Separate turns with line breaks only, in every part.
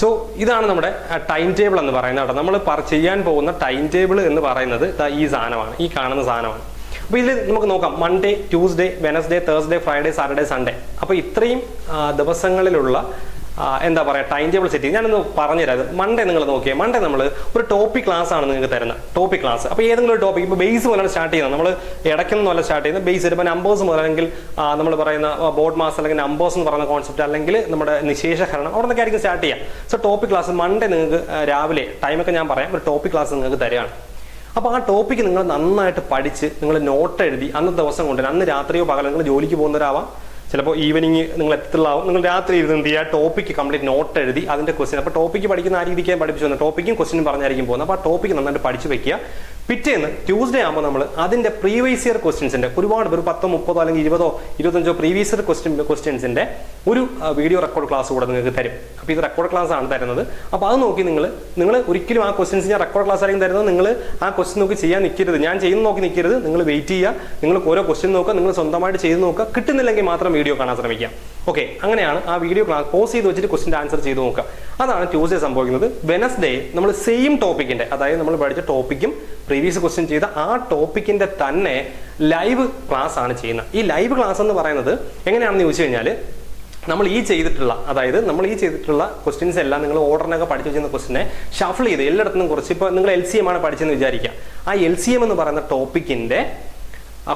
So ഇതാണ് നമ്മുടെ time table എന്ന് പറയുന്നത് കേട്ടോ. നമ്മൾ ചെയ്യാൻ പോകുന്ന ടൈം ടേബിൾ എന്ന് പറയുന്നത് ഈ സാധനമാണ് ഈ കാണുന്ന സാധനമാണ്. അപ്പോൾ ഇതിൽ നമുക്ക് നോക്കാം Monday Tuesday Wednesday Thursday Friday Saturday Sunday അപ്പോൾ ഇത്രയും ദിവസങ്ങളിലുള്ള എന്താ പറയുക ടൈം ടേബിൾ സെറ്റ് ചെയ്യും ഞാനൊന്ന് പറഞ്ഞുതരാം. മൺഡേ നിങ്ങൾ നോക്കിയാൽ മൺഡേ നമ്മൾ ഒരു ടോപ്പിക് ക്ലാസ് ആണ് നിങ്ങൾക്ക് തരുന്നത് ടോപ്പിക് ക്ലാസ് അപ്പോൾ ഏതെങ്കിലും ഒരു ടോപ്പിക് ഇപ്പോൾ ബേസ് മുതലാണ് സ്റ്റാർട്ട് ചെയ്യുന്നത്. നമ്മൾ ഇടയ്ക്കൊന്നുമല്ല സ്റ്റാർട്ട് ചെയ്യുന്നത്. ബേസ് ഇപ്പോൾ നമ്പേഴ്സ് മുതൽ അല്ലെങ്കിൽ നമ്മൾ പറയുന്ന ബോർഡ് മാസ് അല്ലെങ്കിൽ നമ്പേഴ്സ് എന്ന് പറയുന്ന കോൺസെപ്റ്റ് അല്ലെങ്കിൽ നമ്മുടെ നിശേഷഹരണം അവിടെ നിന്നൊക്കെ ആയിരിക്കും സ്റ്റാർട്ട് ചെയ്യാം. സോ ടോപ്പിക് ക്ലാസ് മൺഡേ നിങ്ങൾക്ക് രാവിലെ ടൈമൊക്കെ ഞാൻ പറയാം. ഒരു ടോപ്പിക് ക്ലാസ് നിങ്ങൾക്ക് തരികയാണ്. അപ്പോൾ ആ ടോപ്പിക്ക് നിങ്ങൾ നന്നായിട്ട് പഠിച്ച് നിങ്ങൾ നോട്ട് എഴുതി അന്നത്തെ ദിവസം കൊണ്ടുവരാം അന്ന് രാത്രിയോ പകലോ നിങ്ങൾ ജോലിക്ക് പോകുന്നവരാവാം. ചിലപ്പോൾ ഈവനിങ് നിങ്ങൾ എത്തുള്ളാവും. നിങ്ങൾ രാത്രി ഇരുന്ന് എന്ത് ചെയ്യുക ടോപ്പിക്ക് കംപ്ലീറ്റ് നോട്ട് എഴുതി അതിന്റെ ക്വസ്റ്റ്യൻ അപ്പോൾ ടോപ്പിക് പഠിക്കുന്ന ആ രീതിക്ക് പഠിപ്പിച്ചു വന്നു. ടോപ്പിക്കും ക്വസ്റ്റ്യനും പറഞ്ഞായിരിക്കും പോകുന്നത്. അപ്പോൾ ആ ടോപ്പിക് നന്നായിട്ട് പഠിച്ചു വെക്കുക. പിറ്റേന്ന് ട്യൂസ്ഡേ ആകുമ്പോൾ നമ്മൾ അതിന്റെ പ്രീവിയസ് ഇയർ ക്വസ്റ്റ്യൻസിന്റെ ഒരുപാട് ഒരു പത്തോ മുപ്പതോ അല്ലെങ്കിൽ ഇരുപതോ ഇരുപത്തഞ്ചോ പ്രീവിയസ് ഇയർ ക്വസ്റ്റ്യൻ ക്വസ്റ്റ്യൻസിന്റെ ഒരു വീഡിയോ റെക്കോർഡ് ക്ലാസ് കൂടെ നിങ്ങൾക്ക് തരും. അപ്പോൾ ഇത് റെക്കോർഡ് ക്ലാസ് ആണ് തരുന്നത്. അപ്പോൾ അത് നോക്കി നിങ്ങൾ നിങ്ങൾ ഒരിക്കലും ആ ക്വസ്റ്റ്യൻസ് ഞാൻ റെക്കോർഡ് ക്ലാസ് ആയിരിക്കും തരുന്നത് നിങ്ങൾ ആ ക്വസ്റ്റ്യൻ നോക്കി ചെയ്യാൻ നിൽക്കരുത് ഞാൻ ചെയ്യുന്ന നോക്കി നിൽക്കരുത് നിങ്ങൾ വെയിറ്റ് ചെയ്യുക. നിങ്ങൾ ഓരോ ക്വസ്റ്റ്യൻ നോക്കുക. നിങ്ങൾ സ്വന്തമായിട്ട് ചെയ്ത് നോക്കുക. കിട്ടുന്നില്ലെങ്കിൽ മാത്രം വീഡിയോ കാണാൻ ശ്രമിക്കുക. ഓക്കെ അങ്ങനെയാണ് ആ വീഡിയോ ക്ലാസ് പോസ് ചെയ്ത് വെച്ചിട്ട് ക്വസ്റ്റിന്റെ ആൻസർ ചെയ്ത് നോക്കുക. അതാണ് ട്യൂസ്ഡേ സംഭവിക്കുന്നത്. വെനസ്ഡേ നമ്മൾ സെയിം ടോപ്പിക്കിന്റെ അതായത് നമ്മൾ പഠിച്ച ടോപ്പിക്കും പ്രീവിയസ് ക്വസ്റ്റ്യൻ ചെയ്ത ആ ടോപ്പിക്കിന്റെ തന്നെ ലൈവ് ക്ലാസ് ആണ് ചെയ്യുന്നത്. ഈ ലൈവ് ക്ലാസ് എന്ന് പറയുന്നത് എങ്ങനെയാണെന്ന് ചോദിച്ചു കഴിഞ്ഞാൽ നമ്മൾ ഈ ചെയ്തിട്ടുള്ള അതായത് നമ്മൾ ഈ ചെയ്തിട്ടുള്ള ക്വസ്റ്റ്യൻസ് എല്ലാം നിങ്ങൾ ഓർഡറിനൊക്കെ പഠിച്ചു വെച്ചിരുന്ന ക്വസ്റ്റിനെ ഷഫിൾ ചെയ്ത് എല്ലായിടത്തും കുറച്ച്. ഇപ്പോൾ നിങ്ങൾ എൽ സി എം ആണ് പഠിച്ചെന്ന് വിചാരിക്കുക. ആ എൽ സി എം എന്ന് പറയുന്ന ടോപ്പിക്കിന്റെ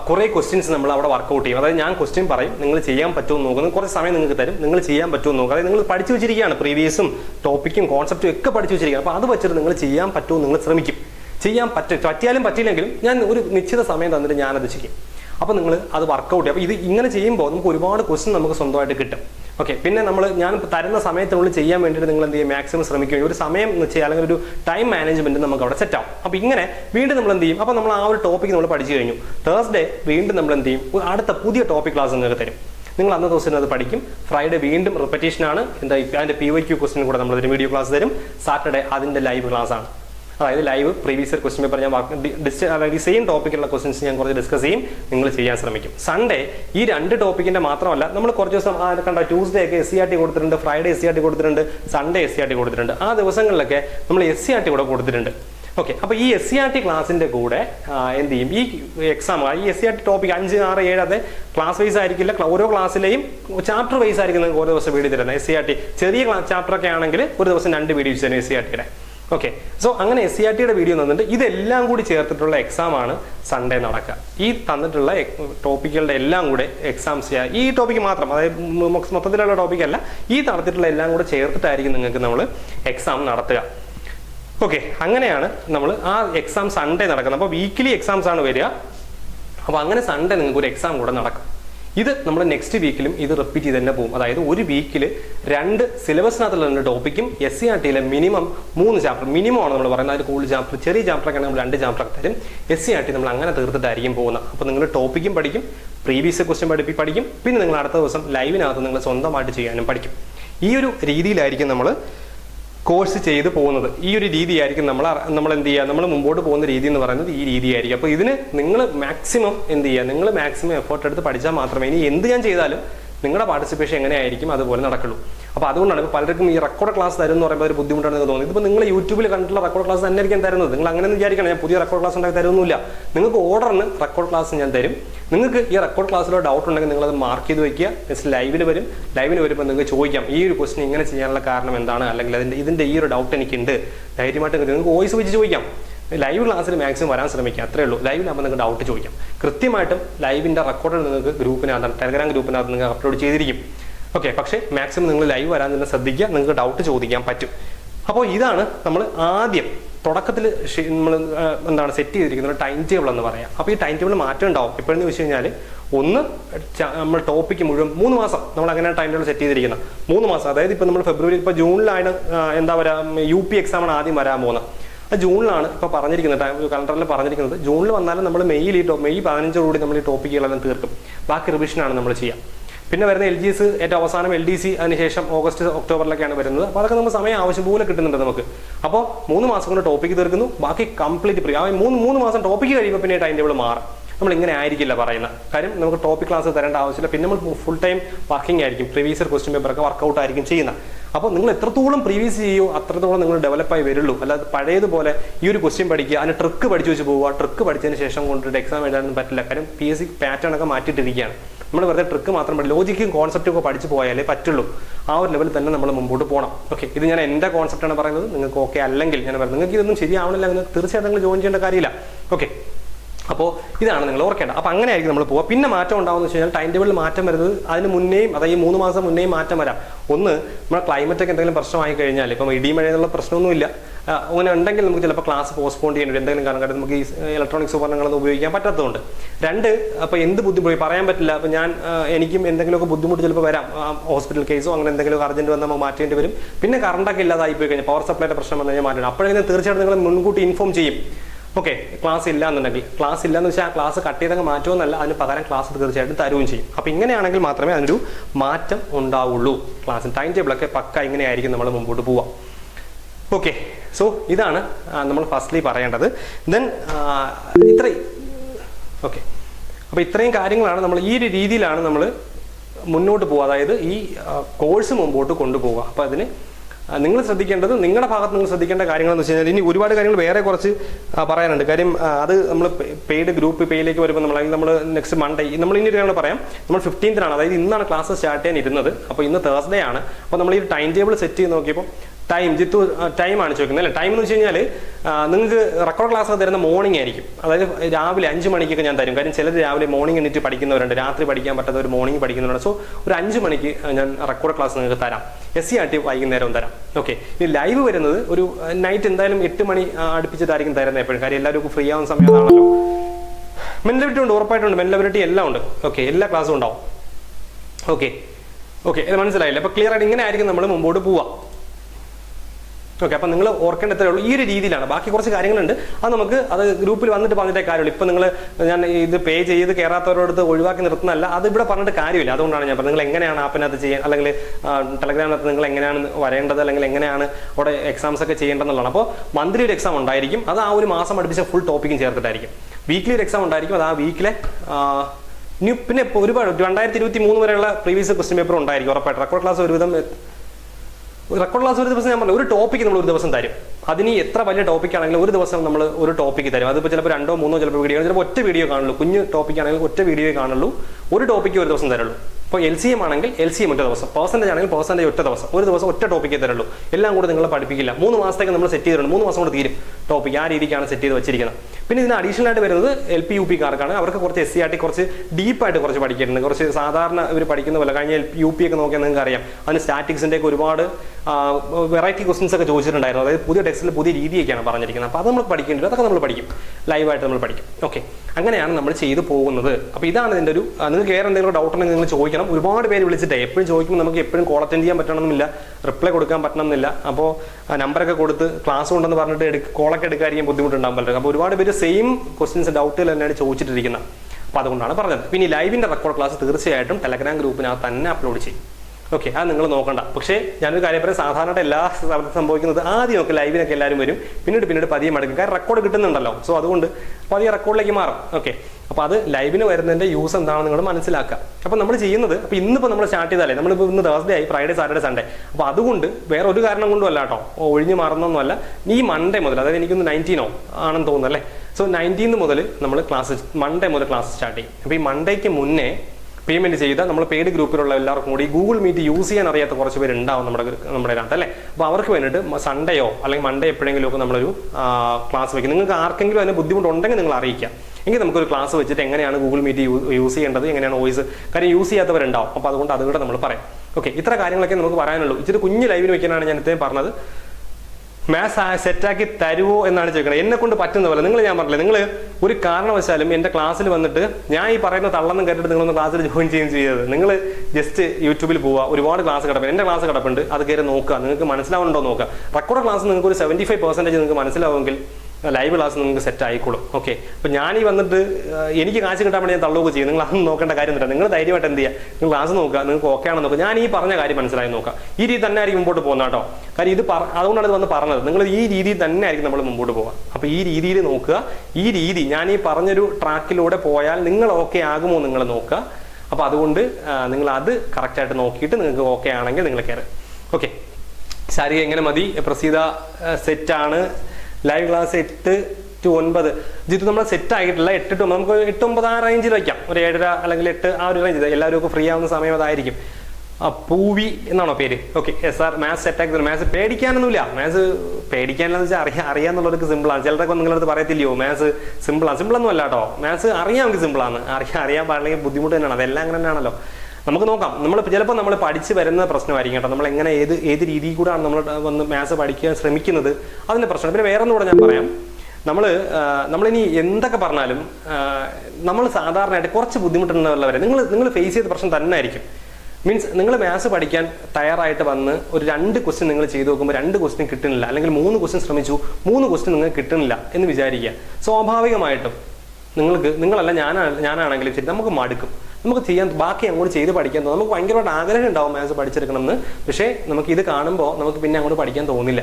കുറേ ക്വസ്റ്റ്യൻസ് നമ്മൾ അവിടെ വർക്കൗട്ട് ചെയ്യും. അതായത് ഞാൻ ക്വസ്റ്റ്യൻ പറയും നിങ്ങൾ ചെയ്യാൻ പറ്റുമോ എന്ന് നോക്കുന്നു. കുറച്ച് സമയം നിങ്ങൾക്ക് തരും. നിങ്ങൾ ചെയ്യാൻ പറ്റുമെന്ന് നോക്കുക. അതായത് നിങ്ങൾ പഠിച്ചു വെച്ചിരിക്കുകയാണ് പ്രീവിയസും ടോപ്പിക്കും കോൺസെപ്റ്റും ഒക്കെ പഠിച്ചു വെച്ചിരിക്കുകയാണ്. അപ്പോൾ അത് വെച്ചിട്ട് നിങ്ങൾ ചെയ്യാൻ പറ്റുമെന്ന് നിങ്ങൾ ശ്രമിക്കും. ചെയ്യാൻ പറ്റും പറ്റിയാലും പറ്റിയില്ലെങ്കിലും ഞാൻ ഒരു നിശ്ചിത സമയം തന്നിട്ട് ഞാനത് ചെയ്യും. അപ്പോൾ നിങ്ങൾ അത് വർക്കൗട്ട് ചെയ്യും. അപ്പോൾ ഇത് ഇങ്ങനെ ചെയ്യുമ്പോൾ നമുക്ക് ഒരുപാട് ക്വസ്റ്റ്യൻ നമുക്ക് സ്വന്തമായിട്ട് കിട്ടും. ഓക്കെ പിന്നെ നമ്മൾ ഞാൻ തരുന്ന സമയത്തിനുള്ളിൽ ചെയ്യാൻ വേണ്ടിയിട്ട് നിങ്ങൾ എന്ത് ചെയ്യും? മാക്സിമം ശ്രമിക്കുകയും ഒരു സമയം എന്ന് വെച്ചാൽ അല്ലെങ്കിൽ ഒരു ടൈം മാനേജ്മെന്റ് നമുക്ക് അവിടെ സെറ്റ് ആവും. അപ്പോൾ ഇങ്ങനെ വീണ്ടും നമ്മൾ എന്ത് ചെയ്യും? അപ്പോൾ നമ്മൾ ആ ഒരു ടോപ്പിക് നമ്മൾ പഠിച്ചു കഴിഞ്ഞു. തേഴ്സ്ഡേ വീണ്ടും നമ്മൾ എന്ത് ചെയ്യും? അടുത്ത പുതിയ ടോപ്പിക് ക്ലാസ് നിങ്ങൾക്ക് തരും. നിങ്ങൾ അന്ന ദിവസം അത് പഠിക്കും. ഫ്രൈഡേ വീണ്ടും റിപ്പറ്റേഷൻ ആണ്. എന്താ അതിന്റെ പി വൈ ക്യൂ ക്വസ്റ്റിനും കൂടെ നമ്മൾ വീഡിയോ ക്ലാസ് തരും. സാറ്റർഡേ അതിന്റെ ലൈവ് ക്ലാസ് ആണ്. അതായത് live previous year question paper ഞാൻ അതായത് സെയിം ടോപ്പിക്കുള്ള ക്വസ്റ്റ്യൻസ് ഞാൻ കുറച്ച് ഡിസ്കസ് ചെയ്യും. നിങ്ങൾ ചെയ്യാൻ ശ്രമിക്കും. സൺഡേ ഈ രണ്ട് ടോപ്പിക്കിന്റെ മാത്രമല്ല നമ്മൾ കുറച്ച് ദിവസം കണ്ട ട്യൂസ്ഡേ ഒക്കെ എസ് സി ആർ ടി കൊടുത്തിട്ടുണ്ട് Friday S C R T കൊടുത്തിട്ടുണ്ട് Sunday S C R T കൊടുത്തിട്ടുണ്ട്. ആ ദിവസങ്ങളിലൊക്കെ നമ്മൾ എസ് സി ആർ ടി കൂടെ കൊടുത്തിട്ടുണ്ട്. ഓക്കെ അപ്പോൾ ഈ എസ് സി ആർ ടി ക്ലാസിന്റെ കൂടെ എന്ത് ചെയ്യും? ഈ എക്സാം ഈ S C R T topic അഞ്ച് ആറ് ഏഴ് അത് ക്ലാസ് വൈസ് ആയിരിക്കില്ല. ഓരോ ക്ലാസ്സിലെയും ചാപ്റ്റർ വൈസ് ആയിരിക്കും ഓരോ ദിവസം വീഡിയോ തരുന്നത്. എസ് സി ആർ ടി ചെറിയ ചാപ്റ്റർ ഒക്കെ ആണെങ്കിൽ ഒരു ദിവസം രണ്ട് വീഡിയോസ് തരും എസ് സി ആർ ടിയുടെ ഓക്കെ സോ അങ്ങനെ എസ് സി ആർ ടിയുടെ വീഡിയോ തന്നിട്ടുണ്ട് ഇതെല്ലാം കൂടി ചേർത്തിട്ടുള്ള എക്സാം ആണ് സൺഡേ നടക്കുക. ഈ തന്നിട്ടുള്ള ടോപ്പിക്കുകളുടെ എല്ലാം കൂടെ എക്സാംസ് ഈ ടോപ്പിക്ക് മാത്രം അതായത് മൊത്തത്തിലുള്ള ടോപ്പിക് അല്ല ഈ നടത്തിയിട്ടുള്ള എല്ലാം കൂടെ ചേർത്തിട്ടായിരിക്കും നിങ്ങൾക്ക് നമ്മൾ എക്സാം നടത്തുക. ഓക്കെ അങ്ങനെയാണ് നമ്മൾ ആ എക്സാം സൺഡേ നടക്കുന്നത്. അപ്പോൾ വീക്കിലി എക്സാംസ് ആണ് വരിക. അപ്പോൾ അങ്ങനെ സൺഡേ നിങ്ങൾക്ക് ഒരു എക്സാം കൂടെ നടക്കും. ഇത് നമ്മൾ നെക്സ്റ്റ് വീക്കിലും ഇത് റിപ്പീറ്റ് ചെയ്ത് തന്നെ പോകും. അതായത് ഒരു വീക്കിൽ രണ്ട് സിലബസിനകത്തുള്ള രണ്ട് ടോപ്പിക്കും എസ് സി ആർ ടിയിലെ മിനിമം മൂന്ന് ചാപ്റ്റർ മിനിമം ആണ് നമ്മൾ പറയുന്നത്. അതിൽ കൂടുതൽ ചാപ്റ്റർ ചെറിയ ചാപ്റ്ററൊക്കെ നമ്മൾ രണ്ട് ചാപ്റ്റർ തരും. എസ് സി ആർ ടി നമ്മൾ അങ്ങനെ തീർത്തിട്ടായിരിക്കും പോകുന്നത് അപ്പോൾ നിങ്ങൾ ടോപ്പിക്കും പഠിക്കും പ്രീവിയസ് ക്വസ്റ്റ്യൻ പഠിപ്പി പഠിക്കും. പിന്നെ നിങ്ങൾ അടുത്ത ദിവസം ലൈവിനകത്ത് നിങ്ങൾ സ്വന്തമായിട്ട് ചെയ്യാനും പഠിക്കും. ഈ ഒരു രീതിയിലായിരിക്കും നമ്മൾ കോഴ്സ് ചെയ്ത് പോകുന്നത്. ഈ ഒരു രീതിയായിരിക്കും നമ്മൾ നമ്മൾ എന്ത് ചെയ്യുക നമ്മൾ മുമ്പോട്ട് പോകുന്ന രീതി എന്ന് പറയുന്നത് ഈ രീതിയായിരിക്കും. അപ്പോൾ ഇതിന് നിങ്ങൾ മാക്സിമം എന്ത് ചെയ്യുക നിങ്ങൾ മാക്സിമം എഫേർട്ട് എടുത്ത് പഠിച്ചാൽ മാത്രമേ ഇനി എന്ത് ഞാൻ ചെയ്താലും നിങ്ങളുടെ പാർട്ടിസിപ്പേഷൻ എങ്ങനെയായിരിക്കും അതുപോലെ നടക്കുള്ളൂ. അപ്പോൾ അതുകൊണ്ടാണ് ഇപ്പോൾ പലർക്കും ഈ റെക്കോർഡ് ക്ലാസ് തരും എന്ന് പറയുമ്പോൾ ഒരു ബുദ്ധിമുട്ടാണ് നിങ്ങൾക്ക് തോന്നുന്നത് ഇപ്പോൾ നിങ്ങൾ യൂട്യൂബിൽ കണ്ടിട്ടുള്ള റെക്കോർഡ് ക്ലാസ് തന്നെ ആയിരിക്കും തരുന്നത്. നിങ്ങൾ അങ്ങനെ വിചാരിക്കണം ഞാൻ പുതിയ റെക്കോർഡ് ക്ലാസ് ഉണ്ടാക്കി തരുന്നില്ല നിങ്ങൾക്ക് ഓർഡറിന് റെക്കോർഡ് ക്ലാസ് ഞാൻ തരും. നിങ്ങൾക്ക് ഈ റെക്കോർഡ് ക്ലാസ്സിലോ ഡൗട്ട് ഉണ്ടെങ്കിൽ നിങ്ങൾ അത് മാർക്ക് ചെയ്ത് വെക്കുക. ജസ്റ്റ് ലൈവിൽ വരും. ലൈവിൽ വരുമ്പോൾ നിങ്ങൾക്ക് ചോദിക്കാം ഈ ഒരു ക്വസ്റ്റിന് ഇങ്ങനെ ചെയ്യാനുള്ള കാരണം എന്താണ്? അല്ലെങ്കിൽ അതിന്റെ ഇതിന്റെ ഈ ഒരു ഡൗട്ട് എനിക്കുണ്ട്. ധൈര്യമായിട്ട് നിങ്ങൾക്ക് വോയിസ് വെച്ച് ചോദിക്കാം. ലൈവ് ക്ലാസ്സിൽ മാക്സിമം വരാൻ ശ്രമിക്കുക അത്രേ ഉള്ളൂ. ലൈവിലാകുമ്പോൾ നിങ്ങൾക്ക് ഡൗട്ട് ചോദിക്കാം. കൃത്യമായിട്ടും ലൈവിന്റെ റെക്കോർഡ് നിങ്ങൾക്ക് ഗ്രൂപ്പിനകത്ത് ടെലഗ്രാം ഗ്രൂപ്പിനകത്ത് നിങ്ങൾ അപ്ലോഡ് ചെയ്തിരിക്കും. ഓക്കെ പക്ഷേ മാക്സിമം നിങ്ങൾ ലൈവ് വരാൻ തന്നെ ശ്രദ്ധിക്കുക. നിങ്ങൾക്ക് ഡൗട്ട് ചോദിക്കാൻ പറ്റും. അപ്പോൾ ഇതാണ് നമ്മൾ ആദ്യം തുടക്കത്തിൽ നമ്മൾ എന്താണ് സെറ്റ് ചെയ്തിരിക്കുന്ന ടൈം ടേബിൾ എന്ന് പറയാം. അപ്പോൾ ഈ ടൈം ടേബിൾ മാറ്റം ഉണ്ടാവും. എപ്പോഴെന്ന് വെച്ച് കഴിഞ്ഞാൽ ഒന്ന് നമ്മൾ ടോപ്പിക്ക് മുഴുവൻ മൂന്ന് മാസം നമ്മൾ അങ്ങനെ ടൈം ടേബിൾ സെറ്റ് ചെയ്തിരിക്കുന്നത്. മൂന്ന് മാസം. അതായത് ഇപ്പോൾ നമ്മൾ ഫെബ്രുവരി ഇപ്പോൾ ജൂണിലാണ് എന്താ പറയുക യു പി എക്സാമാണ് ആദ്യം വരാൻ പോകുന്നത്. ആ ജൂണിലാണ് ഇപ്പോൾ പറഞ്ഞിരിക്കുന്നത് ടൈം കലണ്ടറിൽ പറഞ്ഞിരിക്കുന്നത്. ജൂണിൽ വന്നാലും നമ്മൾ മെയ്യിൽ ഈ മെയ് പതിനഞ്ചോടുകൂടി നമ്മൾ ഈ ടോപ്പിക്കുകളെല്ലാം തീർക്കും. ബാക്കി റിവിഷനാണ് നമ്മൾ ചെയ്യുക. പിന്നെ വരുന്ന എൽ ജി എസ് ഏറ്റവും അവസാനം എൽ ഡി സി അതിനുശേഷം ഓഗസ്റ്റ് ഒക്ടോബറിലൊക്കെയാണ് വരുന്നത്. അപ്പോൾ അതൊക്കെ നമുക്ക് സമയം ആവശ്യം പോലെ കിട്ടുന്നുണ്ട് നമുക്ക്. അപ്പോൾ മൂന്ന് മാസം കൊണ്ട് ടോപ്പിക്ക് തീർക്കുന്നു. ബാക്കി കംപ്ലീറ്റ് പ്രിയ മൂന്ന് മൂന്ന് മാസം ടോപ്പിക്ക് കഴിയുമ്പോൾ പിന്നെ ടൈം ടേബിൾ മാറും. നമ്മൾ ഇങ്ങനെ ആയിരിക്കില്ല പറയുന്നത് കാര്യം നമുക്ക് ടോപ്പിക് ക്ലാസ് തരേണ്ട ആവശ്യമില്ല. പിന്നെ നമ്മൾ ഫുൾ ടൈം വർക്കിംഗ് ആയിരിക്കും. പ്രീവിയസ് ക്വസ്റ്റ്യൻ പേപ്പറൊക്കെ വർക്കൗട്ട് ആയിരിക്കും ചെയ്യുന്നത് അപ്പോൾ നിങ്ങൾ എത്രത്തോളം പ്രീവിയസ് ചെയ്യുമോ അത്രത്തോളം നിങ്ങൾ ഡെവലപ്പായി വരുള്ളൂ. അല്ലാതെ പഴയതുപോലെ ഈ ഒരു ക്വസ്റ്റ്യൻ പഠിക്കുക അതിന് ട്രിക്ക് പഠിച്ചു വെച്ച് പോവുക ട്രിക്ക് പഠിച്ചതിന് ശേഷം കൊണ്ടിട്ട് എക്സാം എഴുതാനൊന്നും പറ്റില്ല. കാര്യം പി എസ് സി പാറ്റേൺ ഒക്കെ മാറ്റിയിട്ടിരിക്കുകയാണ്. നമ്മൾ വെറുതെ ട്രിക്ക് മാത്രം പഠിക്കും ലോജിക്കും കോൺസെപ്റ്റും ഒക്കെ പഠിച്ചു പോയാലേ പറ്റുള്ളൂ. ആ ഒരു ലെവലിൽ തന്നെ നമ്മൾ മുമ്പോട്ട് പോകണം ഓക്കെ ഇത് ഞാൻ എന്റെ കോൺസെപ്റ്റാണ് പറയുന്നത്. നിങ്ങൾക്ക് ഓക്കെ അല്ലെങ്കിൽ ഞാൻ പറയുന്നത്. നിങ്ങൾക്ക് ഇതൊന്നും ശരിയാവണില്ല. നിങ്ങൾക്ക് തീർച്ചയായിട്ടും നിങ്ങൾ ജോയിൻ ചെയ്യേണ്ട കാര്യമില്ല. ഓക്കെ അപ്പോൾ ഇതാണ് നിങ്ങൾ ഓർക്കേണ്ടത് അപ്പോൾ അങ്ങനെയായിരിക്കും നമ്മൾ പോവുക. പിന്നെ മാറ്റം ഉണ്ടാവുമെന്ന് വെച്ച് കഴിഞ്ഞാൽ ടൈം ടേബിളിൽ മാറ്റം വരുന്നത് അതിന് മുന്നേയും അതായത് ഈ മൂന്ന് മാസം മുന്നേയും മാറ്റം വരാം. ഒന്ന് നമ്മുടെ ക്ലൈമറ്റ് ഒക്കെ എന്തെങ്കിലും പ്രശ്നമായി കഴിഞ്ഞാൽ ഇപ്പം ഇടി മഴ എന്നുള്ള പ്രശ്നമൊന്നുമില്ല അങ്ങനെ ഉണ്ടെങ്കിൽ നമുക്ക് ചിലപ്പോൾ ക്ലാസ് പോസ്റ്റ്പോൺ ചെയ്യേണ്ടി വരും. എന്തെങ്കിലും കാരണം നമുക്ക് ഈ ഇലക്ട്രോണിക്സ് ഉപകരണങ്ങളൊന്നും ഉപയോഗിക്കാൻ പറ്റാത്തതുകൊണ്ട്. രണ്ട് അപ്പോൾ എന്ത് ബുദ്ധിമുട്ട് പറയാൻ പറ്റില്ല. അപ്പോൾ ഞാൻ എനിക്കും എന്തെങ്കിലുമൊക്കെ ബുദ്ധിമുട്ട് ചിലപ്പോൾ വരാം. ഹോസ്പിറ്റൽ കേസോ അങ്ങനെ എന്തെങ്കിലും അർജന്റ് വന്നാൽ മാറ്റേണ്ടി വരും. പിന്നെ കറണ്ടൊക്കെ ഇല്ലാതായി പോയി കഴിഞ്ഞാൽ പവർ സപ്ലൈയുടെ പ്രശ്നം വന്നു കഴിഞ്ഞാൽ മാറ്റണം അപ്പോഴെങ്കിലും തീർച്ചയായിട്ടും നിങ്ങൾ മുൻകൂട്ടി ഇൻഫോം ചെയ്യും. ഓക്കെ ക്ലാസ് ഇല്ല എന്നുണ്ടെങ്കിൽ ക്ലാസ് ഇല്ല എന്ന് വെച്ചാൽ ആ ക്ലാസ് കട്ട് ചെയ്തങ്ങ് മാറ്റുമെന്നല്ല അതിന് പകരം ക്ലാസ് തീർച്ചയായിട്ടും തരുകയും ചെയ്യും. അപ്പോൾ ഇങ്ങനെയാണെങ്കിൽ മാത്രമേ അതിനൊരു മാറ്റം ഉണ്ടാവുള്ളൂ. ക്ലാസ് ടൈം ടേബിളൊക്കെ പക്ക ഇങ്ങനെയായിരിക്കും നമ്മൾ മുമ്പോട്ട് പോവാം ഓക്കെ സോ ഇതാണ് നമ്മൾ ഫസ്റ്റ്ലി പറയേണ്ടത്. ദെൻ ഇത്രയും ഓക്കെ അപ്പോൾ ഇത്രയും കാര്യങ്ങളാണ് നമ്മൾ ഈ ഒരു രീതിയിലാണ് നമ്മൾ മുന്നോട്ട് പോവുക. അതായത് ഈ കോഴ്സ് മുമ്പോട്ട് കൊണ്ടുപോവുക. അപ്പോൾ അതിന് നിങ്ങൾ ശ്രദ്ധിക്കേണ്ടത് നിങ്ങളുടെ ഭാഗത്ത് നിങ്ങൾ ശ്രദ്ധിക്കേണ്ട കാര്യങ്ങളെന്ന് വെച്ച് കഴിഞ്ഞാൽ ഇനി ഒരുപാട് കാര്യങ്ങൾ വേറെ കുറച്ച് പറയാനുണ്ട്. കാര്യം അത് നമ്മൾ പെയ്ഡ് ഗ്രൂപ്പ് പേയിലേക്ക് വരുമ്പോൾ നമ്മൾ അല്ലെങ്കിൽ നമ്മൾ നെക്സ്റ്റ് മൺഡേ നമ്മൾ ഇനി കാര്യങ്ങൾ പറയാം. നമ്മൾ ഫിഫ്റ്റീൻത്തിനാണ് അതായത് ഇന്നാണ് ക്ലാസ് സ്റ്റാർട്ട് ചെയ്യാൻ ഇരുന്നത് അപ്പോൾ ഇന്ന് തേഴ്സ്ഡേ ആണ്. അപ്പോൾ നമ്മൾ ഈ ടൈം ടേബിൾ സെറ്റ് ചെയ്ത് നോക്കിയപ്പോൾ ടൈം ജിത്തു ടൈം ആണ് ചോദിക്കുന്നത് അല്ലേ? ടൈം എന്ന് വെച്ച് കഴിഞ്ഞാൽ നിങ്ങൾക്ക് റെക്കോർഡ് ക്ലാസ് തരുന്ന മോർണിംഗ് ആയിരിക്കും. അതായത് രാവിലെ അഞ്ച് മണിക്കൊക്കെ ഞാൻ തരും. കാര്യം ചിലർ രാവിലെ മോർണിംഗ് എണീറ്റ് പഠിക്കുന്നവരുണ്ട്. രാത്രി പഠിക്കാൻ പറ്റാത്തവർ മോർണിംഗ് പഠിക്കുന്നവരുണ്ട്. സോ ഒരു അഞ്ച് മണിക്ക് ഞാൻ റെക്കോർഡ് ക്ലാസ് നിങ്ങൾക്ക് തരാം. എസ് സി ആർ ടി വൈകുന്നേരം തരാം. ഓക്കെ ഇനി ലൈവ് വരുന്നത് ഒരു നൈറ്റ് എന്തായാലും എട്ട് മണി അടുപ്പിച്ചതായിരിക്കും തരുന്നത് എപ്പോഴും. കാര്യം എല്ലാവർക്കും ഫ്രീ ആവുന്ന സമയത്താണല്ലോ. മെന്റലിറ്റി ഉണ്ട് ഉറപ്പായിട്ടുണ്ട്. മെന്റലിറ്റി എല്ലാം ഉണ്ട്. ഓക്കെ എല്ലാ ക്ലാസ്സും ഉണ്ടാവും. ഓക്കെ ഓക്കെ മനസ്സിലായില്ല? അപ്പോൾ ക്ലിയർ ആയിട്ട് ഇങ്ങനെ ആയിരിക്കും നമ്മൾ മുമ്പോട്ട് പോവാം ഓക്കെ അപ്പം നിങ്ങൾ ഓർക്കേണ്ട ഇത്രയേ ഉള്ളൂ. ഈ ഒരു രീതിയിലാണ്. ബാക്കി കുറച്ച് കാര്യങ്ങളുണ്ട്. അത് നമുക്ക് അത് ഗ്രൂപ്പിൽ വന്നിട്ട് പറഞ്ഞിട്ടേ കാര്യമുള്ളൂ. ഇപ്പം നിങ്ങൾ ഞാൻ ഇത് പേ ചെയ്ത് കയറാത്തവരോടത്ത് ഒഴിവാക്കി നിർത്തുന്നതല്ല അത് ഇവിടെ പറഞ്ഞിട്ട് കാര്യമില്ല. അതുകൊണ്ടാണ് ഞാൻ പറഞ്ഞത്. നിങ്ങൾ എങ്ങനെയാണ് ആപ്പിനകത്ത് ചെയ്യാൻ അല്ലെങ്കിൽ ടെലഗ്രാമിനകത്ത് നിങ്ങൾ എങ്ങനെയാണ് വരേണ്ടത് അല്ലെങ്കിൽ എങ്ങനെയാണ് അവിടെ എക്സാംസ് ഒക്കെ ചെയ്യേണ്ടതെന്നുള്ളതാണ്. അപ്പോൾ മന്ത്ലി ഒരു എക്സാം ഉണ്ടായിരിക്കും. അത് ആ ഒരു മാസം അടുപ്പിച്ച ഫുൾ ടോപ്പിക്കും ചേർത്തിട്ടായിരിക്കും. വീക്കിലി ഒരു എക്സാം ഉണ്ടായിരിക്കും. അത് ആ വീക്കിലെ ന്യൂ പിന്നെ ഒരുപാട് രണ്ടായിരത്തി ഇരുപത്തി മൂന്ന് വരെയുള്ള പ്രീവിയസ് ക്വസ്റ്റ്യൻ പേപ്പർ ഉണ്ടായിരിക്കും ഉറപ്പായിട്ട്. റെക്കോർഡ് ക്ലാസ് ഒരുവിധം റെക്കോർഡ് ക്ലാസ് ഒരു ദിവസം ഞാൻ പറഞ്ഞു ഒരു ടോപ്പിക്ക് നമ്മൾ ഒരു ദിവസം തരും. അതിന് എത്ര വലിയ ടോപ്പിക് ആണെങ്കിലും ഒരു ദിവസം നമ്മൾ ഒരു ടോപ്പിക്ക് തരും. അതിപ്പോൾ ചിലപ്പോൾ രണ്ടോ മൂന്നോ ചിലപ്പോൾ വീഡിയോ ചിലപ്പോൾ ഒറ്റ വീഡിയോ കാണുള്ളൂ. കുഞ്ഞ് ടോപ്പിക് ആണെങ്കിലും ഒറ്റ വീഡിയോ കാണുള്ളൂ. ഒരു ടോപ്പിക്ക് ഒരു ദിവസം തരുള്ളൂ. ഇപ്പോൾ എൽ സി എം ആണെങ്കിൽ എൽ സി എം ഒറ്റ ദിവസം പെർസെന്റേജ് ആണെങ്കിൽ പെർസെന്റേജ് ഒറ്റ ദിവസം ഒരു ദിവസം ഒറ്റ ടോപ്പിക്കേ തരുള്ളൂ എല്ലാം കൂടെ നിങ്ങളെ പഠിപ്പിക്കില്ല. മൂന്ന് മാസത്തേക്ക് നമ്മൾ സെറ്റ് ചെയ്തിട്ടുണ്ട്. മൂന്ന് മാസം കൊണ്ട് തീരും ടോപ്പിക് ആ രീതിക്കാണ് സെറ്റ് ചെയ്ത് വെച്ചിരിക്കുന്നത്. പിന്നെ ഇതിന് അഡീഷണൽ ആയിട്ട് വരുന്നത് എൽ പി യു പി കാർക്കാണ് അവർക്ക് കുറച്ച് എസ് സി ആർ ടി കുറച്ച് ഡീപ്പായിട്ട് കുറച്ച് പഠിക്കുന്നുണ്ട് കുറച്ച് സാധാരണ ഇവർ പഠിക്കുന്ന പോലെ കഴിഞ്ഞ യു പി ഒക്കെ നോക്കിയാൽ നിങ്ങൾക്ക് അറിയാം അതിന് സ്റ്റാറ്റിക്സിന്റെ ഒക്കെ ഒരുപാട് വെറൈറ്റി ക്വസ്റ്റ്യൻസ് ഒക്കെ ചോദിച്ചിട്ടുണ്ടായിരുന്നു. അതായത് പുതിയ ടെക്സ്റ്റിൽ പുതിയ രീതിയൊക്കെയാണ് പറഞ്ഞിരിക്കുന്നത്. അപ്പോൾ അത് നമ്മൾ പഠിക്കേണ്ടത് അതൊക്കെ നമ്മൾ പഠിക്കും. ലൈവായിട്ട് നമ്മൾ പഠിക്കും. ഓക്കെ അങ്ങനെയാണ് നമ്മൾ ചെയ്തു പോകുന്നത്. അപ്പോൾ ഇതാണ് ഇതിന്റെ ഒരു നിങ്ങൾക്ക് വേറെ എന്തെങ്കിലും ഡൗട്ട് ഉണ്ടെങ്കിൽ നിങ്ങൾ ചോദിക്കണം. ഒരുപാട് പേര് വിളിച്ചിട്ട് എപ്പോഴും ചോദിക്കുമ്പോൾ നമുക്ക് എപ്പോഴും കോൾ അറ്റൻഡ് ചെയ്യാൻ പറ്റണമെന്നില്ല. റിപ്ലൈ കൊടുക്കാൻ പറ്റണമെന്നില്ല. അപ്പോൾ നമ്പറൊക്കെ കൊടുത്ത് ക്ലാസ് ഉണ്ടെന്ന് പറഞ്ഞിട്ട് എടുക്ക കോളൊക്കെ എടുക്കാതിരിക്കാൻ ബുദ്ധിമുട്ടുണ്ടാകും പലർക്കും. അപ്പോൾ ഒരുപാട് പേര് സെയിം ക്വസ്റ്റ്യൻസ് ഡൗട്ടുകൾ തന്നെയാണ് ചോദിച്ചിട്ടിരിക്കുന്നത്. അപ്പോൾ അതുകൊണ്ടാണ് പറഞ്ഞത്. പിന്നെ ലൈവിന്റെ റെക്കോർഡ് ക്ലാസ് തീർച്ചയായിട്ടും ടെലഗ്രാം ഗ്രൂപ്പിനകത്ത് തന്നെ അപ്ലോഡ് ചെയ്യും. ഓക്കെ അത് നിങ്ങൾ നോക്കണ്ട. പക്ഷേ ഞാനൊരു കാര്യം പറയാം. സാധാരണ എല്ലാ സ്ഥലത്തും സംഭവിക്കുന്നത് ആദ്യം ഒക്കെ ലൈവിനൊക്കെ എല്ലാവരും വരും. പിന്നീട് പിന്നീട് പതിയെ മടക്കും കാരണം റെക്കോർഡ് കിട്ടുന്നുണ്ടല്ലോ. സോ അതുകൊണ്ട് പതിയെ റെക്കോർഡിലേക്ക് മാറും. ഓക്കെ അപ്പോൾ അത് ലൈവിന് വരുന്നതിന്റെ യൂസ് എന്താണെന്ന് നിങ്ങൾ മനസ്സിലാക്കുക. അപ്പോൾ നമ്മൾ ചെയ്യുന്നത് അപ്പോൾ ഇന്നിപ്പോൾ നമ്മൾ സ്റ്റാർട്ട് ചെയ്താലേ നമ്മളിപ്പോൾ ഇന്ന് തേഴ്സ്ഡേ ആയി. ഫ്രൈഡേ സാറ്റർഡേ സൺഡേ അപ്പോൾ അതുകൊണ്ട് വേറെ ഒരു കാരണം കൊണ്ടും അല്ല കേട്ടോ. ഒഴിഞ്ഞു മാറുന്നൊന്നുമല്ല ഈ മൺഡേ മുതൽ അതായത് എനിക്കൊന്ന് നയന്റീനോ ആണെന്ന് തോന്നുന്നു അല്ലേ? സോ നയന്റീന്ന് മുതൽ നമ്മൾ ക്ലാസ് മൺഡേ മുതൽ ക്ലാസ് സ്റ്റാർട്ട് ചെയ്യും. അപ്പോൾ ഈ മൺഡേക്ക് മുന്നേ പേയ്മെന്റ് ചെയ്ത് നമ്മൾ പെയ്ഡ് ഗ്രൂപ്പിലുള്ള എല്ലാവർക്കും കൂടി ഗൂഗിൾ മീറ്റ് യൂസ് ചെയ്യാൻ അറിയാത്ത കുറച്ച് പേര് ഉണ്ടാവും നമ്മുടെ നമ്മുടെ അകത്ത് അല്ലേ? അപ്പോൾ അവർക്ക് വേണ്ടിയിട്ട് സൺഡേയോ അല്ലെങ്കിൽ മൺഡേ എപ്പോഴെങ്കിലും ഒക്കെ നമ്മളൊരു ക്ലാസ് വെക്കും. നിങ്ങൾക്ക് ആർക്കെങ്കിലും അതിന് ബുദ്ധിമുട്ടുണ്ടെങ്കിൽ നിങ്ങൾ അറിയിക്കാം. എങ്കിൽ നമുക്കൊരു ക്ലാസ് വെച്ചിട്ട് എങ്ങനെയാണ് ഗൂഗിൾ മീറ്റ് യൂസ് ചെയ്യേണ്ടത് എങ്ങനെയാണ് വോയിസ് കാര്യം യൂസ് ചെയ്യാത്തവരുണ്ടാവും. അപ്പോൾ അതുകൊണ്ട് അതുകൂടെ നമ്മൾ പറയാം. ഓക്കെ ഇത്ര കാര്യങ്ങളൊക്കെ നമുക്ക് പറയാനുള്ളൂ. ഇച്ചിരി കുഞ്ഞ് ലൈവിന് വെക്കാനാണ് ഞാൻ ഇത്രയും പറഞ്ഞത്. മാത്സ് സെറ്റാക്കി തരുമോ എന്നാണ് ചോദിക്കുന്നത് എന്നെ കൊണ്ട് പറ്റുന്ന പോലെ. നിങ്ങൾ ഞാൻ പറഞ്ഞില്ല നിങ്ങൾ ഒരു കാരണവശാലും എന്റെ ക്ലാസ്സിൽ വന്നിട്ട് ഞാൻ ഈ പറയുന്ന തള്ളെന്നും കേട്ടിട്ട് നിങ്ങളൊന്ന് ക്ലാസ്സിൽ ജോയിൻ ചെയ്യുകയും ചെയ്യരുത്. നിങ്ങൾ ജസ്റ്റ് യൂട്യൂബിൽ പോവുക. ഒരുപാട് ക്ലാസ് കിടപ്പുണ്ട്. എന്റെ ക്ലാസ് കിടപ്പുണ്ട്. അത് കയറി നോക്കുക. നിങ്ങൾക്ക് മനസ്സിലാവുന്നുണ്ടോ നോക്കുക. റെക്കോർഡ് ക്ലാസ് നിങ്ങൾക്ക് ഒരു സെവന്റി ഫൈവ് പെർസെന്റേജ് നിങ്ങൾക്ക് മനസ്സിലാവുമെങ്കിൽ ലൈവ് ക്ലാസ് നിങ്ങൾക്ക് സെറ്റ് ആയിക്കോളും. ഓക്കെ അപ്പോൾ ഞാൻ ഈ വന്നിട്ട് എനിക്ക് കാശ് കിട്ടാൻ വേണ്ടി ഞാൻ തള്ളുക ചെയ്യും. നിങ്ങൾ അതൊന്നും നോക്കേണ്ട കാര്യം തരാം നിങ്ങൾ ധൈര്യമായിട്ട് എന്ത് ചെയ്യുക നിങ്ങൾ ക്ലാസ് നോക്കുക. നിങ്ങൾക്ക് ഓക്കെ ആണെന്ന് നോക്കുക. ഞാൻ ഈ പറഞ്ഞ കാര്യം മനസ്സിലായി നോക്കുക ഈ രീതി തന്നെ ആയിരിക്കും മുമ്പോട്ട് പോകുന്നത് കേട്ടോ. കാര്യം ഇത് അതുകൊണ്ടാണ് ഇത് വന്ന് പറഞ്ഞത്. നിങ്ങൾ ഈ രീതി തന്നെ ആയിരിക്കും നമ്മൾ മുമ്പോട്ട് പോകുക അപ്പോൾ ഈ രീതിയിൽ നോക്കുക. ഈ രീതി ഞാൻ ഈ പറഞ്ഞൊരു ട്രാക്കിലൂടെ പോയാൽ നിങ്ങൾ ഓക്കെ ആകുമോ നിങ്ങൾ നോക്കുക. അപ്പോൾ അതുകൊണ്ട് നിങ്ങൾ അത് കറക്റ്റായിട്ട് നോക്കിയിട്ട് നിങ്ങൾക്ക് ഓക്കെ ആണെങ്കിൽ നിങ്ങൾ കയറുക ഓക്കെ സാരി എങ്ങനെ മതി? പ്രസീത സെറ്റാണ് ലൈവ് ക്ലാസ് എട്ട് ടു ഒൻപത്. ജിത്തു നമ്മൾ സെറ്റ് ആയിട്ടില്ല. എട്ട് ടു നമുക്ക് എട്ട് ഒമ്പത് ആ റേഞ്ചിൽ വയ്ക്കാം ഒരു ഏഴര അല്ലെങ്കിൽ എട്ട് ആ ഒരു റേഞ്ച് എല്ലാവർക്കും ഫ്രീ ആവുന്ന സമയം അതായിരിക്കും. പൂവി എന്നാണോ പേര്? Okay S R maths set ആക്കി മാത്സ് പേടിക്കാനൊന്നുമില്ല. മാത്സ് പേടിക്കാനെന്ന് വെച്ചാൽ അറിയാം അറിയാന്നുള്ളവർക്ക് സിമ്പിളാണ് ചിലരൊക്കെ നിങ്ങളടുത്ത് പറയത്തില്ലയോ? മാത്സ് സിമ്പിളാണ് സിമ്പിളൊന്നും അല്ല കേട്ടോ മാത്സ് അറിയാം നമുക്ക് സിമ്പിളാണ് അറിയാൻ അറിയാൻ പാടില്ലെങ്കിൽ ബുദ്ധിമുട്ട് തന്നെയാണ്. അതെല്ലാം അങ്ങനെ തന്നെയാണല്ലോ. നമുക്ക് നോക്കാം. നമ്മൾ ചിലപ്പോൾ നമ്മൾ പഠിച്ച് വരുന്ന പ്രശ്നമായിരിക്കും കേട്ടോ. നമ്മൾ എങ്ങനെ ഏത് ഏത് രീതിയിൽ കൂടെയാണ് നമ്മൾ വന്ന് മാത്സ് പഠിക്കാൻ ശ്രമിക്കുന്നത് അതിന്റെ പ്രശ്നം. പിന്നെ വേറെ ഒന്നുകൂടെ ഞാൻ പറയാം. നമ്മൾ നമ്മളിനി എന്തൊക്കെ പറഞ്ഞാലും നമ്മൾ സാധാരണയായിട്ട് കുറച്ച് ബുദ്ധിമുട്ടുള്ളവരെ നിങ്ങൾ നിങ്ങൾ ഫേസ് ചെയ്ത പ്രശ്നം തന്നെ ആയിരിക്കും മീൻസ് നിങ്ങൾ മാത്സ് പഠിക്കാൻ തയ്യാറായിട്ട് വന്ന് ഒരു രണ്ട് ക്വസ്റ്റ്യൻ നിങ്ങൾ ചെയ്തു നോക്കുമ്പോൾ രണ്ട് ക്വസ്റ്റ്യൻ കിട്ടുന്നില്ല. അല്ലെങ്കിൽ മൂന്ന് ക്വസ്റ്റ്യൻ ശ്രമിച്ചു മൂന്ന് ക്വസ്റ്റ്യൻ നിങ്ങൾക്ക് കിട്ടുന്നില്ല എന്ന് വിചാരിക്കുക. സ്വാഭാവികമായിട്ടും നിങ്ങൾക്ക് നിങ്ങളല്ല ഞാനാ ഞാനാണെങ്കിലും ശരി നമുക്ക് മടുക്കും. നമുക്ക് ചെയ്യാൻ ബാക്കി അങ്ങോട്ട് ചെയ്ത് പഠിക്കാൻ തോന്നും. നമുക്ക് ഭയങ്കരമായിട്ട് ആഗ്രഹം ഉണ്ടാവും മാത്സ് പഠിച്ചെടുക്കണം എന്ന് പക്ഷേ നമുക്ക് ഇത് കാണുമ്പോൾ നമുക്ക് പിന്നെ അങ്ങോട്ട് പഠിക്കാൻ തോന്നില്ല.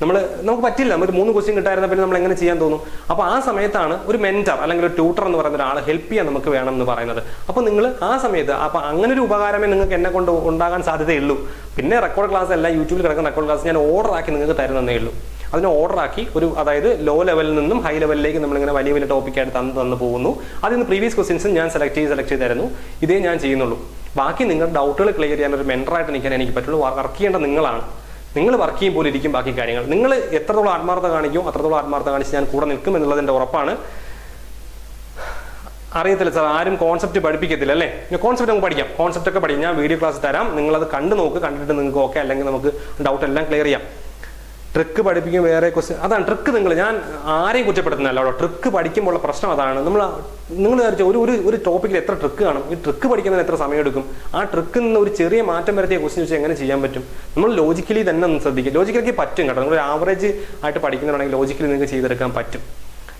നമ്മൾ നമുക്ക് പറ്റില്ല. നമുക്ക് മൂന്ന് ക്വസ്റ്റ്യൻ കിട്ടായിരുന്ന പിന്നെ നമ്മൾ എങ്ങനെ ചെയ്യാൻ തോന്നും? അപ്പോൾ ആ സമയത്താണ് ഒരു മെന്റർ അല്ലെങ്കിൽ ഒരു ട്യൂട്ടർ എന്ന് പറയുന്ന ഒരാൾ ഹെൽപ്പ് ചെയ്യാൻ നമുക്ക് വേണം എന്ന് പറയുന്നത്. അപ്പോൾ നിങ്ങൾ ആ സമയത്ത് അപ്പോൾ അങ്ങനെ ഒരു ഉപകാരമേ നിങ്ങൾക്ക് എന്നെ കൊണ്ട് ഉണ്ടാകാൻ സാധ്യതയുള്ളൂ. പിന്നെ റെക്കോർഡ് ക്ലാസ് എല്ലാം യൂട്യൂബിൽ കിടക്കുന്ന റെക്കോർഡ് ക്ലാസ് ഞാൻ ഓർഡർ ആക്കി നിങ്ങൾക്ക് തരുന്നതേ ഉള്ളൂ. അതിനെ ഓർഡറാക്കി ഒരു അതായത് ലോ ലെവലിൽ നിന്നും ഹൈ ലെവലിലേക്ക് നമ്മളിങ്ങനെ വലിയ വലിയ ടോപ്പിക്കായിട്ട് തന്നു തന്നു പോകുന്നു. അതിൽ നിന്ന് പ്രീവിയസ് ക്വസ്റ്റ്യൻസും ഞാൻ സെലക്ട് ചെയ്ത് സെലക്ട് ചെയ്ത് തരുന്നു ഇതേ ഞാൻ ചെയ്യുന്നുള്ളൂ. ബാക്കി നിങ്ങളുടെ ഡൗട്ടുകൾ ക്ലിയർ ചെയ്യാൻ ഒരു മെന്ററായിട്ട് നിൽക്കാൻ എനിക്ക് പറ്റുള്ളൂ. വർക്ക് ചെയ്യേണ്ട നിങ്ങളാണ്. നിങ്ങൾ വർക്ക് ചെയ്യും പോലെ ഇരിക്കും ബാക്കി കാര്യങ്ങൾ. നിങ്ങൾ എത്രത്തോളം ആത്മാർത്ഥ കാണിക്കും അത്രത്തോളം ആത്മാർത്ഥ കാണിച്ച് ഞാൻ കൂടെ നിൽക്കും എന്നുള്ളതിന്റെ ഉറപ്പാണ്. അറിയത്തില്ല സാർ ആരും കോൺസെപ്റ്റ് പഠിപ്പിക്കത്തില്ല അല്ലേ? കോൺസെപ്റ്റ് നമുക്ക് പഠിക്കാം. കോൺസെപ്റ്റ് ഒക്കെ പഠിക്കാം. ഞാൻ വീഡിയോ ക്ലാസ് തരാം. നിങ്ങളത് കണ്ടു നോക്ക്. കണ്ടിട്ട് നിങ്ങൾക്ക് ഓക്കെ അല്ലെങ്കിൽ നമുക്ക് ഡൗട്ട് എല്ലാം ക്ലിയർ ചെയ്യാം. ട്രിക്ക് പഠിപ്പിക്കും വേറെ ക്വസ്റ്റ്യൻ അതാണ് ട്രിക്ക് നിങ്ങൾ ഞാൻ ആരെയും കുറ്റപ്പെടുത്തുന്നല്ല കേട്ടോ. ട്രിക്ക് പഠിക്കുമ്പോൾ ഉള്ള പ്രശ്നം അതാണ്. നമ്മൾ നിങ്ങൾ വിചാരിച്ച ഒരു ഒരു ഒരു ടോപ്പിക്കിൽ എത്ര ട്രിക്ക് കാണും? ഈ ട്രിക്ക് പഠിക്കുന്നതിന് എത്ര സമയം എടുക്കും ആ ട്രിക്കിൽ നിന്ന് ഒരു ചെറിയ മാറ്റം വരുത്തിയ ക്വസ്റ്റ്യൻ വെച്ചാൽ എങ്ങനെ ചെയ്യാൻ പറ്റും? നമ്മൾ ലോജിക്കലി തന്നെ ഒന്ന് ശ്രദ്ധിക്കുക. ലോജിക്കലേക്ക് പറ്റും കേട്ടോ. നിങ്ങൾ ആവറേജ് ആയിട്ട് പഠിക്കുന്നവരാണെങ്കിൽ ലോജിക്കലി നിങ്ങൾക്ക് ചെയ്തെടുക്കാൻ പറ്റും.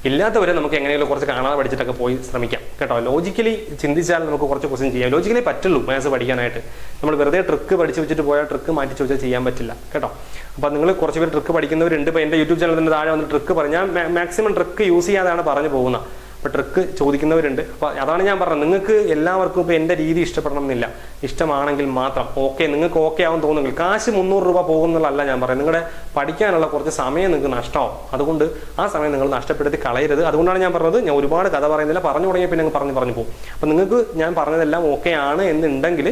ഇല്ലാത്തവരെ നമുക്ക് എങ്ങനെയെങ്കിലും കുറച്ച് കാണാതെ പഠിച്ചിട്ടൊക്കെ പോയി ശ്രമിക്കാം. കേട്ടോ ലോജിക്കലി ചിന്തിച്ചാൽ നമുക്ക് കുറച്ച് ക്വസ്റ്റ്യൻ ചെയ്യാം. ലോജിക്കലി പറ്റുള്ളൂ മാത്സ് പഠിക്കാനായിട്ട്. നമ്മൾ വെറുതെ ട്രിക്ക് പഠിച്ചു വെച്ചിട്ട് പോയാൽ ട്രിക്ക് മാറ്റി ചോദിച്ചാൽ ചെയ്യാൻ പറ്റില്ല കേട്ടോ. അപ്പോൾ നിങ്ങൾ കുറച്ച് പേര് ട്രിക്ക് പഠിക്കുന്നവരുണ്ട്. ഇപ്പോൾ എന്റെ യൂട്യൂബ് ചാനലിന്റെ താഴെ വന്ന് ട്രിക്ക് പറഞ്ഞാൽ മാക്സിമം ട്രിക്ക് യൂസ് ചെയ്യാതെയാണ് പറഞ്ഞു പോകുന്നത്. അപ്പോൾ ട്രിക്ക് ചോദിക്കുന്നവരുണ്ട്. അപ്പോൾ അതാണ് ഞാൻ പറഞ്ഞത്. നിങ്ങൾക്ക് എല്ലാവർക്കും ഇപ്പോൾ എന്റെ രീതി ഇഷ്ടപ്പെടണം എന്നില്ല. ഇഷ്ടമാണെങ്കിൽ മാത്രം ഓക്കെ നിങ്ങൾക്ക് ഓക്കെ ആവും തോന്നുമെങ്കിൽ കാശ് മുന്നൂറ് രൂപ പോകുന്നുള്ളതല്ല ഞാൻ പറയുന്നത്. നിങ്ങളുടെ പഠിക്കാനുള്ള കുറച്ച് സമയം നിങ്ങൾക്ക് നഷ്ടമാവും. അതുകൊണ്ട് ആ സമയം നിങ്ങൾ നഷ്ടപ്പെടുത്തി കളയരുത്. അതുകൊണ്ടാണ് ഞാൻ പറഞ്ഞത്. ഞാൻ ഒരുപാട് കഥ പറയുന്നില്ല. പറഞ്ഞു തുടങ്ങിയ പിന്നെ പറഞ്ഞു പറഞ്ഞു പോകും. അപ്പോൾ നിങ്ങൾക്ക് ഞാൻ പറഞ്ഞതെല്ലാം ഓക്കെ ആണ് എന്നുണ്ടെങ്കിൽ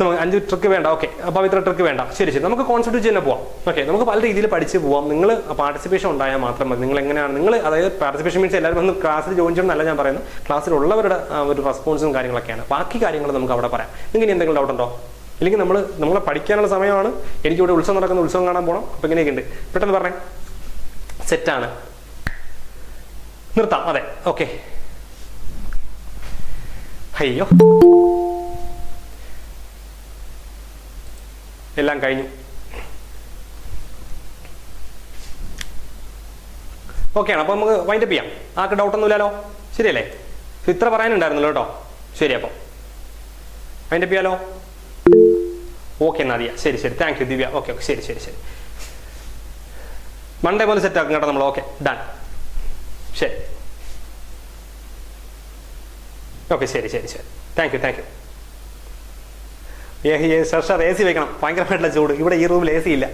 നമുക്ക് അഞ്ച് ട്രിക്ക് വേണ്ട. ഓക്കെ പവിത്ര ട്രിക്ക് വേണ്ട. ശരി ശരി. നമുക്ക് കോൺസെപ്റ്റ് വെച്ച് തന്നെ പോവാം. ഓക്കെ നമുക്ക് പല രീതിയിൽ പഠിച്ച് പോവാം. നിങ്ങൾ പാർട്ടിസിപ്പേഷൻ ഉണ്ടായാൽ മാത്രം മതി. നിങ്ങൾ എങ്ങനെയാണ്? നിങ്ങൾ അതായത് പാർട്ടിസിപ്പേഷൻ മീൻസ് എല്ലാവരും വന്ന് ക്ലാസ്സിൽ ജോയിൻ ചെയ്യണം എന്നല്ല ഞാൻ പറയുന്നത്. ക്ലാസ്സിലുള്ളവരുടെ ഒരു റെസ്പോൺസും കാര്യങ്ങളൊക്കെയാണ്. ബാക്കി കാര്യങ്ങൾ നമുക്ക് അവിടെ പറയാം. നിങ്ങൾക്ക് എന്തെങ്കിലും ഡൗട്ട് ഉണ്ടോ? ഇല്ലെങ്കിൽ നമ്മൾ നമ്മളെ പഠിക്കാനുള്ള സമയമാണ്. എനിക്കിവിടെ ഉത്സവം നടക്കുന്ന ഉത്സവം കാണാൻ പോകണം അപ്പോൾ ഇങ്ങനെയൊക്കെ ഉണ്ട്. പെട്ടെന്ന് പറഞ്ഞേ. സെറ്റാണ് നിർത്താം. അതെ. ഓക്കെ അയ്യോ. എല്ലാം കഴിഞ്ഞു. ഓക്കെയാണ് അപ്പോൾ നമുക്ക് വൈൻഡപ്പ് ചെയ്യാം. ആർക്ക് ഡൗട്ടൊന്നുമില്ലല്ലോ ശരിയല്ലേ? ഇത്ര പറയാനുണ്ടായിരുന്നല്ലോ കേട്ടോ. ശരി അപ്പോൾ വൈൻഡപ്പ് ചെയ്യാലോ? ഓക്കെ നദിയ ശരി ശരി. Thank you Divya. Okay okay ശരി ശരി ശരി. മൺഡേ പോലെ സെറ്റ് ആക്കും കേട്ടോ നമ്മൾ. ഓക്കെ ഡൺ ശരി. ഓക്കെ ശരി ശരി ശരി. താങ്ക് യു താങ്ക് യു സർഷാർ എ സി വെക്കണം. ഭയങ്കരമായിട്ടുള്ള ചൂട്. ഇവിടെ ഈ റൂമിൽ എ സി ഇല്ല.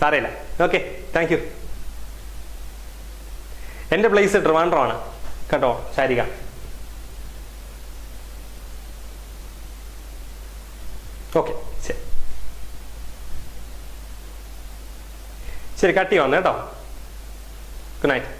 സാറേ ഇല്ല ഓക്കെ. Thank you. എന്റെ പ്ലേസ് ട്രിവാൻഡ്രമാണ്. കേട്ടോ ശാരിക. ഓക്കെ. ശരി ശരി കട്ടി വന്നു കേട്ടോ. Good night